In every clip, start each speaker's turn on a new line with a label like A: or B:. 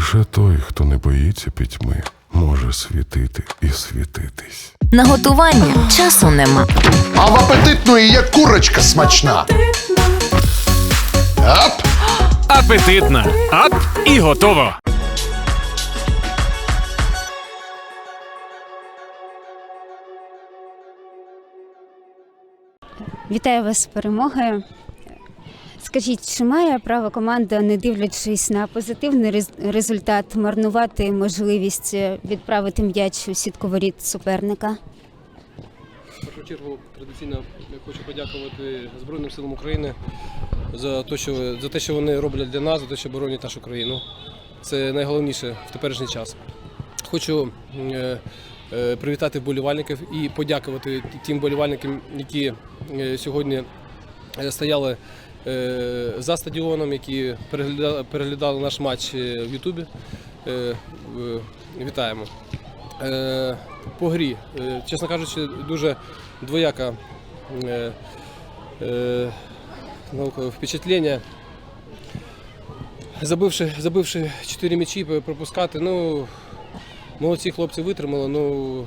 A: Лише той, хто не боїться пітьми, може світити і світитись.
B: На готування часу нема.
C: А в апетитної є курочка смачна. Ап!
D: Апетитна. Ап і готово.
E: Вітаю вас з перемогою. Скажіть, чи має право команда, не дивлячись на позитивний результат, марнувати можливість е, відправити м'яч у сітку воріт суперника?
F: В першу чергу традиційно я хочу подякувати Збройним силам України за те, що, за те, що вони роблять для нас, за те, що боронять нашу країну. Це найголовніше в теперішній час. Хочу е, е, привітати вболівальників і подякувати тим вболівальникам, які сьогодні стояли за стадіоном, які переглядали, наш матч е, в Ютубі. Е, е, Вітаємо. Е, По грі, е, чесно кажучи, дуже двояка е, е, впечатлення. Забивши, забивши 4 м'ячі, пропускати, ну, молодці хлопці витримали, ну,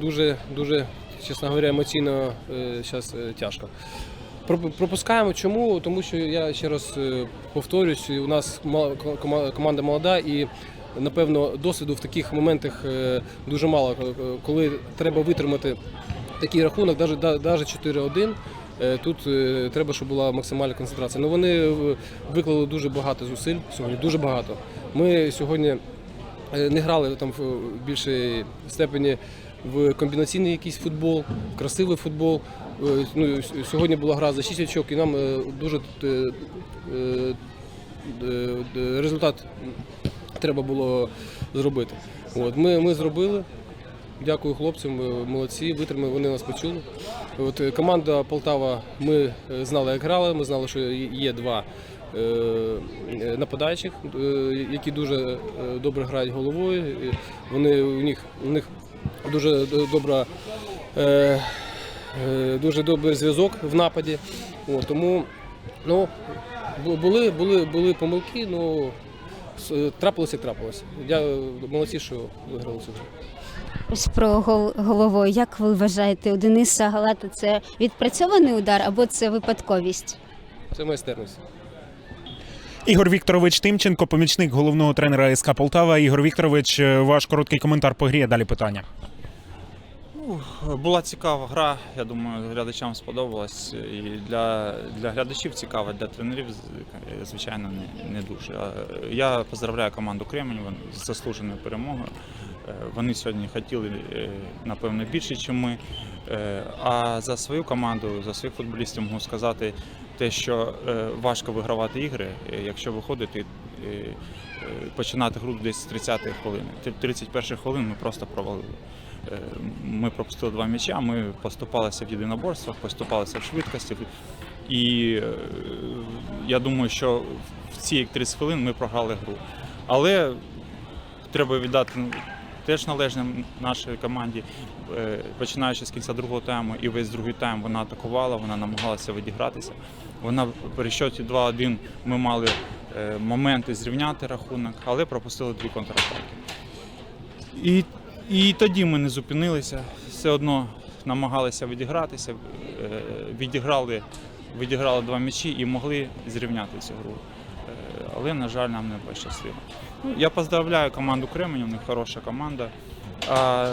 F: дуже, дуже, чесно говоря, емоційно зараз тяжко. Проп- Пропускаємо. Чому? Тому що я ще раз е, повторюсь, у нас команда молода і напевно досвіду в таких моментах е, дуже мало. Е, Коли треба витримати такий рахунок, навіть, навіть 4-1. е, Тут треба, щоб була максимальна концентрація. Ну вони виклали дуже багато зусиль сьогодні, дуже багато. Ми сьогодні не грали там в більшій степені в комбінаційний якийсь футбол, в красивий футбол. Е, Ну, сьогодні була гра за 6 очок, і нам е, дуже е, результат треба було зробити. От, ми, ми зробили. Дякую хлопцям, молодці, витримали, вони нас почули. От, команда Полтава, ми знали, як грали, ми знали, що є два нападаючих, які дуже добре грають головою. Вони, у, них, у них дуже добра, е, е, дуже добрий зв'язок в нападі. От, тому ну, були, були, були помилки, ну, трапилося, як трапилося. Я молодці, що виграли цю гру.
E: Ось про гол головою. Як ви вважаєте, у Дениса Галата це відпрацьований удар або це випадковість?
F: Це майстерність.
G: Ігор Вікторович Тимченко, помічник головного тренера СК Полтава. Ігор Вікторович, е, ваш короткий коментар по грі. а Далі питання.
H: Ну, була цікава гра. Я думаю, глядачам сподобалась. І для, для глядачів цікава, для тренерів, звичайно, не, не дуже. Я поздравляю команду Кремень з заслуженою перемогою. Е, Вони сьогодні хотіли, е, напевно, більше, ніж ми. Е, А за свою команду, за своїх футболістів можу сказати те, що важко вигравати ігри, якщо виходити. Починати гру десь з 30-ї хвилини. 31 хвилин ми просто провалили. Е, Ми пропустили два м'яча, ми поступалися в єдиноборствах, поступалися в швидкості. І е, я думаю, що в ці 30 хвилин ми програли гру. Але треба віддати теж належне нашій команді. Е, Починаючи з кінця другого тайму і весь другий тайм вона атакувала, вона намагалася відігратися. Вона при счеті 2-1 ми мали моменти зрівняти рахунок, але пропустили дві контратаки. І, і тоді ми не зупинилися, все одно намагалися відігратися, е, відіграли, відіграли два м'ячі і могли зрівняти цю гру. Е, Але, на жаль, нам не пощастило. Ну, Я поздравляю команду Кремень, у них хороша команда. А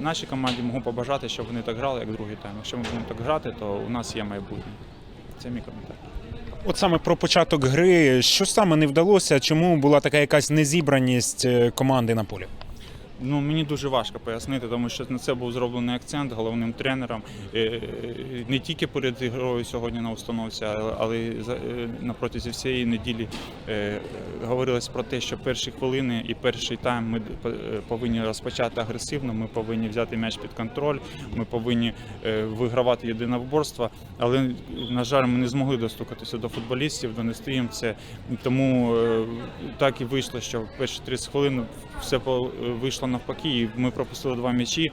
H: нашій команді можу побажати, щоб вони так грали, як другий тайм. Якщо ми будемо так грати, то у нас є майбутнє. Це мій коментар.
G: От саме про початок гри. Що саме не вдалося? Чому була така якась незібраність е, команди на полі?
H: Ну мені дуже важко пояснити, тому що на це був зроблений акцент головним тренером Е, не тільки перед ігрою сьогодні на установці, але- й е, на протязі всієї неділі е, говорилось про те, що перші хвилини і перший тайм ми е, повинні розпочати агресивно. Ми повинні взяти м'яч під контроль, ми повинні е, вигравати єдиноборство. Але на жаль, ми не змогли достукатися до футболістів, донести їм це. Тому е, так і вийшло, що перші 30 хвилин все вийшло навпаки, і ми пропустили два м'ячі.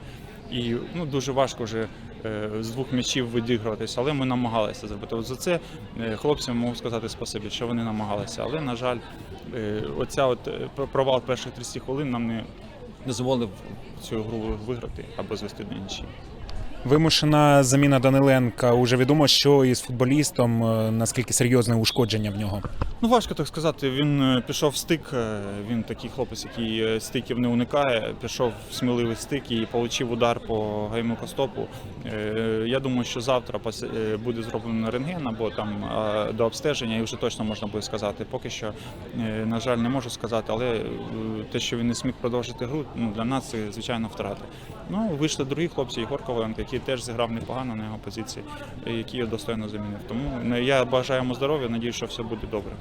H: І ну, дуже важко вже е, з двох м'ячів відігруватися, але ми намагалися зробити. От за це е, хлопцям можу сказати спасибі, що вони намагалися. Але, на жаль, е, оця от провал перших 30 хвилин нам не дозволив цю гру виграти або звести до нічі.
G: Вимушена заміна Даниленка. Уже відомо, що із футболістом е, наскільки серйозне ушкодження в нього.
H: Ну, важко так сказати. Він е, пішов в стик. е, Він такий хлопець, який стиків не уникає. Пішов в сміливий стик і отримав удар по гаймокостопу. Я думаю, що завтра буде зроблено рентген або там до обстеження, і вже точно можна буде сказати. Поки що, на жаль, не можу сказати, але те, що він не зміг продовжити гру, ну для нас це звичайно втрата. Ну вийшли другі хлопці, Ігор Коваленко, який теж зіграв непогано на його позиції, який його достойно замінив. Тому ну, я бажаю йому здоров'я, надію, що все буде добре.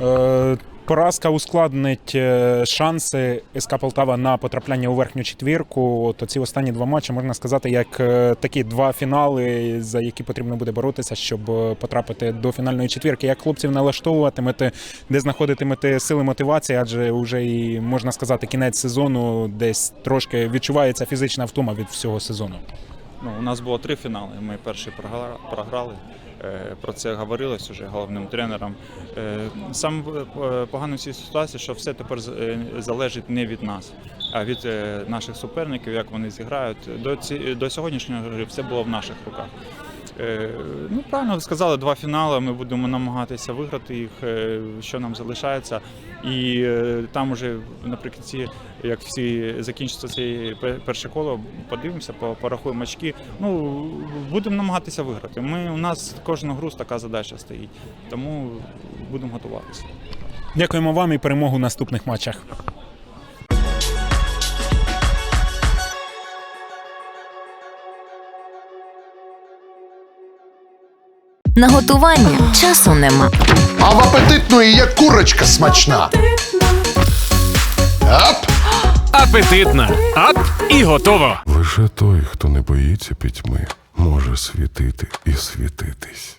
G: Е, Поразка ускладнить е, шанси СК Полтава на потрапляння у верхню четвірку. От ці останні два матчі можна сказати, як е, такі два фінали, за які потрібно буде боротися, щоб потрапити до фінальної четвірки. Як хлопців налаштовуватимете, де знаходитимете сили мотивації, адже вже і можна сказати, кінець сезону десь трошки відчувається фізична втома від всього сезону.
H: Ну, у нас було три фінали. Ми перший програли. Е, Про це говорилось уже головним тренером. Сам Саме е, погано в цій ситуації, що все тепер е, залежить не від нас, а від е, наших суперників, як вони зіграють. До, ці, до сьогоднішнього все було в наших руках. Е, Ну, правильно ви сказали, два фінали. Ми будемо намагатися виграти їх, е, що нам залишається. І е, там уже наприкінці, як всі закінчиться це перше коло, подивимося, порахуємо очки. Ну, будемо намагатися виграти. Ми, у нас кожну гру така задача стоїть, тому будемо готуватися.
G: Дякуємо вам і перемогу в наступних матчах.
B: На готування часу нема.
C: А в апетитної є курочка смачна. Ап!
D: Апетитна. Ап і готово.
A: Лише той, хто не боїться пітьми, може світити і світитись.